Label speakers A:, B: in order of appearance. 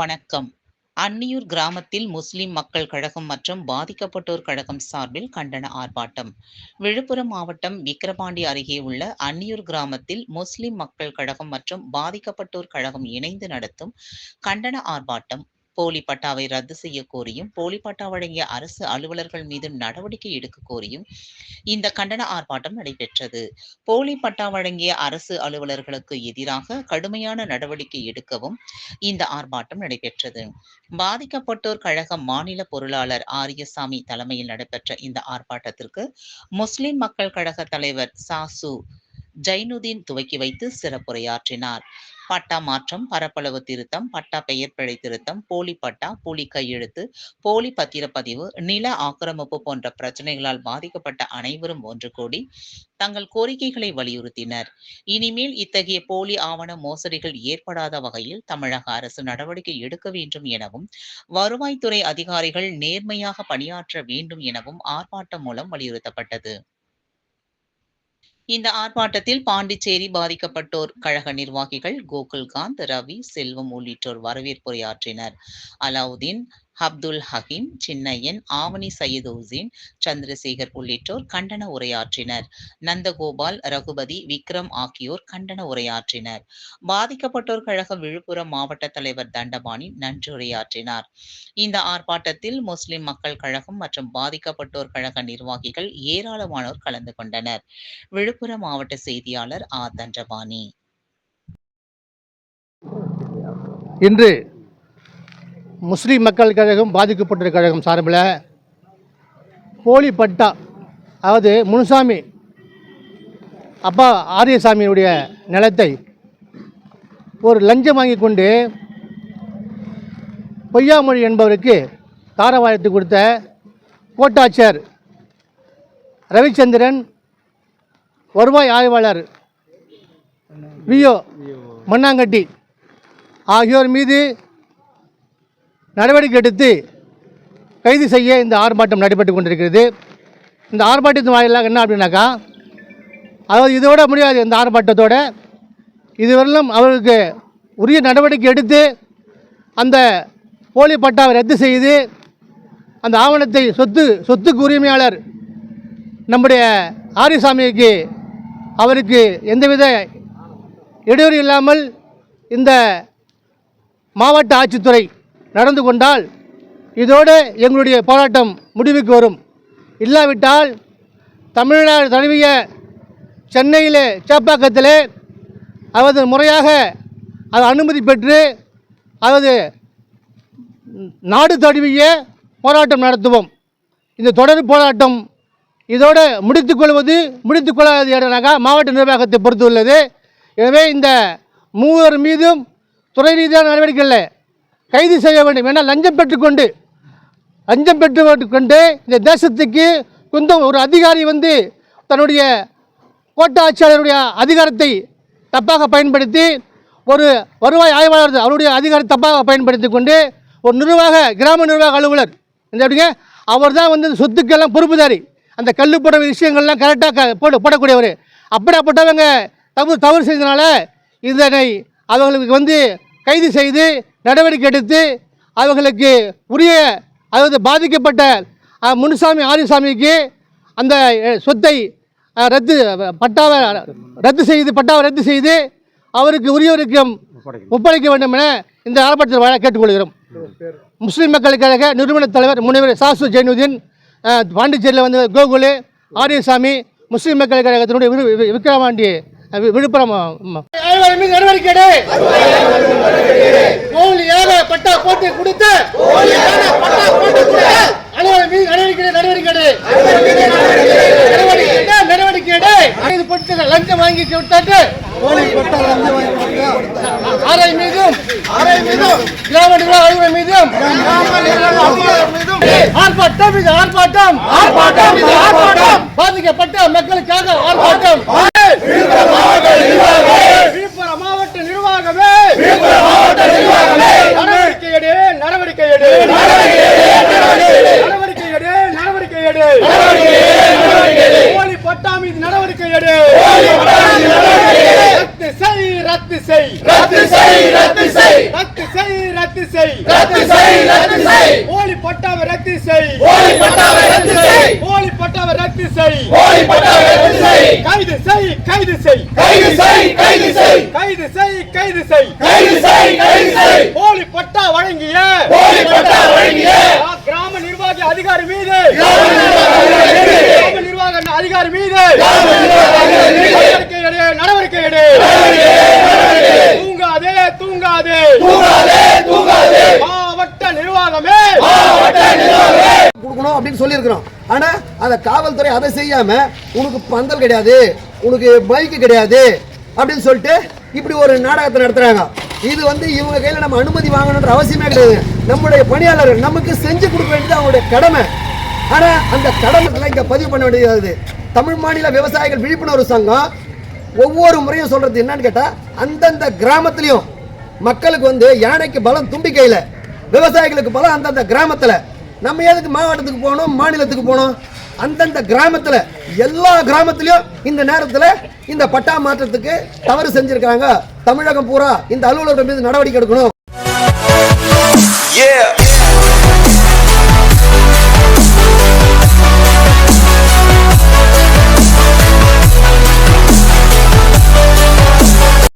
A: வணக்கம். அன்னியூர் கிராமத்தில் முஸ்லிம் மக்கள் கழகம் மற்றும் பாதிக்கப்பட்டோர் கழகம் சார்பில் கண்டன ஆர்ப்பாட்டம். விழுப்புரம் மாவட்டம் விக்கிரபாண்டி அருகே உள்ள அன்னியூர் கிராமத்தில் முஸ்லிம் மக்கள் கழகம் மற்றும் பாதிக்கப்பட்டோர் கழகம் இணைந்து நடத்தும் கண்டன ஆர்ப்பாட்டம் போலி பட்டாவை ரத்து செய்ய கோரியும் போலி பட்டா வழங்கிய அரசு அலுவலர்கள் மீது நடவடிக்கை எடுக்க கோரியும் இந்த கண்டன ஆர்ப்பாட்டம் நடைபெற்றது. போலி பட்டா வழங்கிய அரசு அலுவலர்களுக்கு எதிராக கடுமையான நடவடிக்கை எடுக்கவும் இந்த ஆர்ப்பாட்டம் நடைபெற்றது. பாதிக்கப்பட்டோர் கழக மாநில பொருளாளர் ஆரியசாமி தலைமையில் நடைபெற்ற இந்த ஆர்ப்பாட்டத்திற்கு முஸ்லிம் மக்கள் கழக தலைவர் சாசு ஜைனுதீன் துவக்கி வைத்து சிறப்புரையாற்றினார். பட்டா மாற்றம் பரப்பளவு திருத்தம் பட்டா பெயர் பிழை திருத்தம் போலி பட்டா போலி கையெழுத்து போலி பத்திரப்பதிவு நில ஆக்கிரமிப்பு போன்ற பிரச்சனைகளால் பாதிக்கப்பட்ட அனைவரும் ஒன்று கூடி தங்கள் கோரிக்கைகளை வலியுறுத்தினர். இனிமேல் இத்தகைய போலி ஆவண மோசடிகள் ஏற்படாத வகையில் தமிழக அரசு நடவடிக்கை எடுக்க வேண்டும் எனவும் வருவாய்த்துறை அதிகாரிகள் நேர்மையாக பணியாற்ற வேண்டும் எனவும் ஆர்ப்பாட்டம் மூலம் வலியுறுத்தப்பட்டது. இந்த ஆர்ப்பாட்டத்தில் பாண்டிச்சேரி பாதிக்கப்பட்டோர் கழக நிர்வாகிகள் கோகுல்காந்த் ரவி செல்வம் உள்ளிட்டோர் வரவேற்புரையாற்றினர். அலாவுதீன் அப்துல் ஹகீம் சின்னையன் ஆவணி சையது சந்திரசேகர் உள்ளிட்டோர் கண்டன உரையாற்றினர். நந்தகோபால் ரகுபதி விக்ரம் ஆகியோர் கண்டன உரையாற்றினர். பாதிக்கப்பட்டோர் கழக விழுப்புரம் மாவட்ட தலைவர் தண்டபாணி நன்றியுரையாற்றினார் இந்த ஆர்ப்பாட்டத்தில் முஸ்லிம் மக்கள் கழகம் மற்றும் பாதிக்கப்பட்டோர் கழக நிர்வாகிகள் ஏராளமானோர் கலந்து கொண்டனர். விழுப்புரம் மாவட்ட செய்தியாளர் ஆ தண்டபாணி.
B: இன்று முஸ்லீம் மக்கள் கழகம் பாதிக்கப்பட்ட கழகம் சார்பில் போலி பட்டா அதாவது முனுசாமி அப்பா ஆரியசாமியினுடைய நிலத்தை ஒரு லஞ்சம் வாங்கி கொண்டு பொய்யாமொழி என்பவருக்கு தாரவாயத்து கொடுத்த கோட்டாட்சியர் ரவிச்சந்திரன் வருவாய் ஆய்வாளர் விஓ மண்ணாங்கட்டி ஆகியோர் மீது நடவடிக்கை எடுத்து கைது செய்ய இந்த ஆர்ப்பாட்டம் நடைபெற்று கொண்டிருக்கிறது. இந்த ஆர்ப்பாட்டத்தின் வாயிலாக என்ன அப்படின்னாக்கா அதாவது இதோட முடியாது இந்த ஆர்ப்பாட்டத்தோட. இதுவரையிலும் அவருக்கு உரிய நடவடிக்கை எடுத்து அந்த போலி பட்டாவை ரத்து செய்து அந்த ஆவணத்தை சொத்து சொத்துக்கு உரிமையாளர் நம்முடைய ஆரியசாமிக்கு அவருக்கு எந்தவித இடையூறு இல்லாமல் இந்த மாவட்ட ஆட்சித்துறை நடந்து கொண்டால் இதோடு எங்களுடைய போராட்டம் முடிவுக்கு வரும். இல்லாவிட்டால் தமிழ்நாடு தழுவிய சென்னையில் சேப்பாக்கத்தில் அவது முறையாக அது அனுமதி பெற்று அதாவது நாடு தழுவிய போராட்டம் நடத்துவோம். இந்த தொடர் போராட்டம் இதோடு முடித்துக்கொள்வது முடித்துக்கொள்ளாதது என்னன்னாக்கா மாவட்ட நிர்வாகத்தை பொறுத்துள்ளது. எனவே இந்த மூவர் மீதும் துறை ரீதியான நடவடிக்கைகளில் கைது செய்ய வேண்டும். ஏன்னா லஞ்சம் பெற்றுக்கொண்டு லஞ்சம் பெற்று கொண்டு இந்த தேசத்துக்கு குந்தம் ஒரு அதிகாரி வந்து தன்னுடைய கோட்ட ஆட்சியாளருடைய அதிகாரத்தை தப்பாக பயன்படுத்தி ஒரு வருவாய் ஆய்வாளர் அவருடைய அதிகாரத்தை தப்பாக பயன்படுத்தி கொண்டு ஒரு நிர்வாக கிராம நிர்வாக அலுவலர். இந்த அவர் தான் வந்து சொத்துக்கெல்லாம் பொறுப்புதாரி. அந்த கல் போட விஷயங்கள்லாம் கரெக்டாக போட போடக்கூடியவர். அப்படியாப்பட்டவங்க தவறு தவறு செய்தனால இதனை அவர்களுக்கு வந்து கைது செய்து நடவடிக்கை எடுத்து அவர்களுக்கு உரிய அதாவது பாதிக்கப்பட்ட முனுசாமி ஆரியசாமிக்கு அந்த சொத்தை ரத்து பட்டாவை ரத்து செய்து பட்டாவை ரத்து செய்து அவருக்கு உரியவருக்கு ஒப்படைக்க வேண்டும் என இந்த ஆர்ப்பாட்டத்தில் கேட்டுக்கொள்கிறோம். முஸ்லீம் மக்கள் கழக நிறுவன தலைவர் முனைவர் சாசு ஜெயினுதீன் பாண்டிச்சேரியில் வந்து கோகுலு ஆரியசாமி முஸ்லீம் மக்கள் கழகத்தினுடைய விக்கிரவாண்டி விழுப்புரம் நடவடிக்கை. போலியாக பட்டா போட்டு கொடுத்த அலுவலர் மீது நடவடிக்கை நடவடிக்கை. நடவடிக்கை. ஐந்து பொருட்கள் லஞ்சம் வாங்கி விட்டாட்டு ஆரை மீதும் ஆரை மீதும் கிராம நிர்வாக அலுவலர் மீதும். ஆர்ப்பாட்டம் இது ஆர்ப்பாட்டம். ஆர்ப்பாட்டம் இது ஆர்ப்பாட்டம். பாதிக்கப்பட்ட மக்களுக்காக ஆர்ப்பாட்டம். விழுப்புரம் மாவட்ட நிர்வாகமே. நடவடிக்கை எடு நடவடிக்கை எடு நடவடிக்கை எடு நடவடிக்கை எடு போலி பட்டா மீது நடவடிக்கை எடு ரத்து செய் ரத்து செய்.
C: ரத்து செய் ரத்து செய்.
B: ரத்து செய் ரத்து செய்.
C: பட்டாவை ரத்து செய்.
D: போலி பட்டாவை ரத்து செய்.
C: போலி பட்டாவை ரத்து செய்.
D: போலி பட்டாவை ரத்து செய்.
C: கைது செய் கைது செய்.
D: கைது செய் கைது செய்.
C: கைது செய் கைது செய்.
D: கைது செய் கைது செய்.
C: போலி பட்டா வழங்கிய.
D: போலி பட்டா வழங்கிய
C: கிராம நிர்வாகி அதிகாரி மீது.
D: கிராம நிர்வாக அதிகாரி மீது.
C: கிராம நிர்வாக அதிகாரி மீது
D: கிராம நிர்வாக அதிகாரி மீது
C: நடவடிக்கை எடு நடவடிக்கை எடு தூங்காதே தூங்காதே
D: தூங்காதே தூங்காதே
C: மாவட்ட நிர்வாகமே
D: மாவட்ட நிர்வாகமே
E: கொடுக்கணும் அப்படின்னு சொல்லியிருக்கிறோம். ஆனால் அதை காவல்துறை அதை செய்யாமல் உனக்கு பந்தல் கிடையாது உனக்கு பைக்கு கிடையாது அப்படின்னு சொல்லிட்டு இப்படி ஒரு நாடகத்தை நடத்துகிறாங்க இது வந்து இவங்க கையில் நம்ம அனுமதி வாங்கணுன்ற அவசியமே கிடையாது. நம்முடைய பணியாளர்கள் நமக்கு செஞ்சு கொடுக்க வேண்டியது அவங்களுடைய கடமை. ஆனால் அந்த கடமைகளை இங்கே பதிவு பண்ண வேண்டியது தமிழ் மாநில விவசாயிகள் விழிப்புணர்வு சங்கம் ஒவ்வொரு முறையும் சொல்கிறது என்னன்னு கேட்டால் அந்தந்த கிராமத்துலேயும் மக்களுக்கு வந்து யானைக்கு பலம் தும்பிக்கையில் விவசாயிகளுக்கு பலம் அந்தந்த கிராமத்தில். நம்ம எதுக்கு மாவட்டத்துக்கு போகணும் மாநிலத்துக்கு போகணும்? அந்தந்த கிராமத்தில் எல்லா கிராமத்திலையும் இந்த நேரத்தில் இந்த பட்டா மாற்றத்துக்கு தவறு செஞ்சுருக்காங்க தமிழகம் பூரா இந்த அலுவலர்கள் மீது நடவடிக்கை எடுக்கணும்.
F: Yeah.